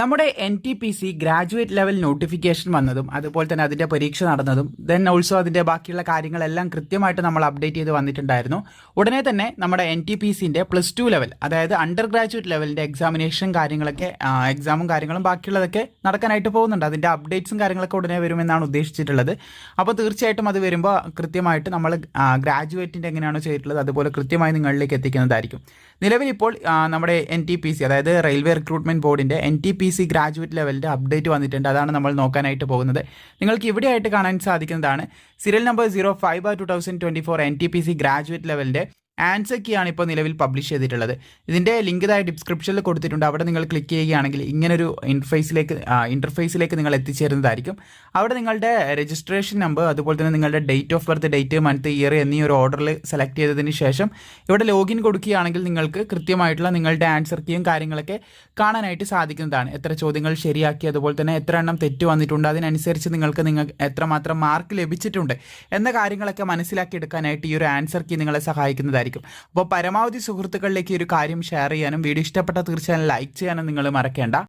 നമ്മുടെ N T P C graduate level notification വന്നതും അതുപോലെ തന്നെ അതിന്റെ പരീക്ഷ നടന്നതും ദെൻ ഓൾസോ അതിന്റെ ബാക്കിയുള്ള കാര്യങ്ങളെല്ലാം കൃത്യമായിട്ട് നമ്മൾ അപ്ഡേറ്റ് ചെയ്ത് വന്നിട്ടുണ്ടായിരുന്നു. ഉടനെ തന്നെ നമ്മുടെ എൻ ടി പി സിന്റെ പ്ലസ് ടു ലെവൽ അതായത് അണ്ടർ ഗ്രാജുവേറ്റ് ലെവലിന്റെ എക്സാമിനേഷൻ കാര്യങ്ങളൊക്കെ എക്സാമും കാര്യങ്ങളും ബാക്കിയുള്ളതൊക്കെ നടക്കാനായിട്ട് പോകുന്നുണ്ട്. അതിന്റെ അപ്ഡേറ്റ്സും കാര്യങ്ങളൊക്കെ ഉടനെ വരുമെന്നാണ് ഉദ്ദേശിച്ചിട്ടുള്ളത്. അപ്പോൾ തീർച്ചയായിട്ടും അത് വരുമ്പോൾ കൃത്യമായിട്ട് നമ്മൾ ഗ്രാജുവേറ്റിന്റെ എങ്ങനെയാണോ ചെയ്തിട്ടുള്ളത് അതുപോലെ കൃത്യമായി നിങ്ങളിലേക്ക് എത്തിക്കുന്നതായിരിക്കും. നിലവിൽ ഇപ്പോൾ നമ്മുടെ എൻ ടി പി സി അതായത് റെയിൽവേ റിക്രൂട്ട്മെന്റ് ബോർഡിന്റെ N T P C graduate ലെവലിന്റെ update വന്നിട്ടുണ്ട്. അതാണ് നമ്മൾ നോക്കാനായിട്ട് പോകുന്നത്. നിങ്ങൾക്ക് ഇവിടെയായിട്ട് കാണാൻ സാധിക്കുന്നതാണ്. Serial number zero five two thousand twenty four N T P C graduate ലെവലിന്റെ ആണ് ഇപ്പോൾ നിലവിൽ പബ്ലിഷ് ചെയ്തിട്ടുള്ളത്. ഇതിന്റെ ലിങ്ക് ഇതായി ഡിസ്ക്രിപ്ഷനിൽ കൊടുത്തിട്ടുണ്ട്. അവിടെ നിങ്ങൾ ക്ലിക്ക് ചെയ്യുകയാണെങ്കിൽ ഇങ്ങനൊരു ഇൻഫേസിലേക്ക് ഇന്റർഫേസിലേക്ക് നിങ്ങൾ എത്തിച്ചേരുന്നതായിരിക്കും. അവിടെ നിങ്ങളുടെ രജിസ്ട്രേഷൻ നമ്പർ അതുപോലെ തന്നെ നിങ്ങളുടെ date of birth date month year എന്നീ ഒരു ഓർഡറിൽ സെലക്ട് ചെയ്തതിന് ശേഷം ഇവിടെ ലോഗിൻ കൊടുക്കുകയാണെങ്കിൽ നിങ്ങൾക്ക് കൃത്യമായിട്ടുള്ള നിങ്ങളുടെ ആൻസർ കീയും കാര്യങ്ങളൊക്കെ കാണാനായിട്ട് സാധിക്കുന്നതാണ്. എത്ര ചോദ്യങ്ങൾ ശരിയാക്കി അതുപോലെ തന്നെ എത്ര എണ്ണം തെറ്റ് വന്നിട്ടുണ്ട് അതിനനുസരിച്ച് നിങ്ങൾക്ക് നിങ്ങൾ എത്രമാത്രം മാർക്ക് ലഭിച്ചിട്ടുണ്ട് എന്ന കാര്യങ്ങളൊക്കെ മനസ്സിലാക്കി എടുക്കാനായിട്ട് ഈ ഒരു ആൻസർ കീ നിങ്ങളെ സഹായിക്കുന്നതായിരിക്കും. അപ്പോൾ പരമാവധി സുഹൃത്തുക്കളിലേക്ക് ഒരു കാര്യം ഷെയർ ചെയ്യാനും വീഡിയോ ഇഷ്ടപ്പെട്ട തീർച്ചയായും ലൈക്ക് ചെയ്യാനും നിങ്ങൾ മറക്കേണ്ട.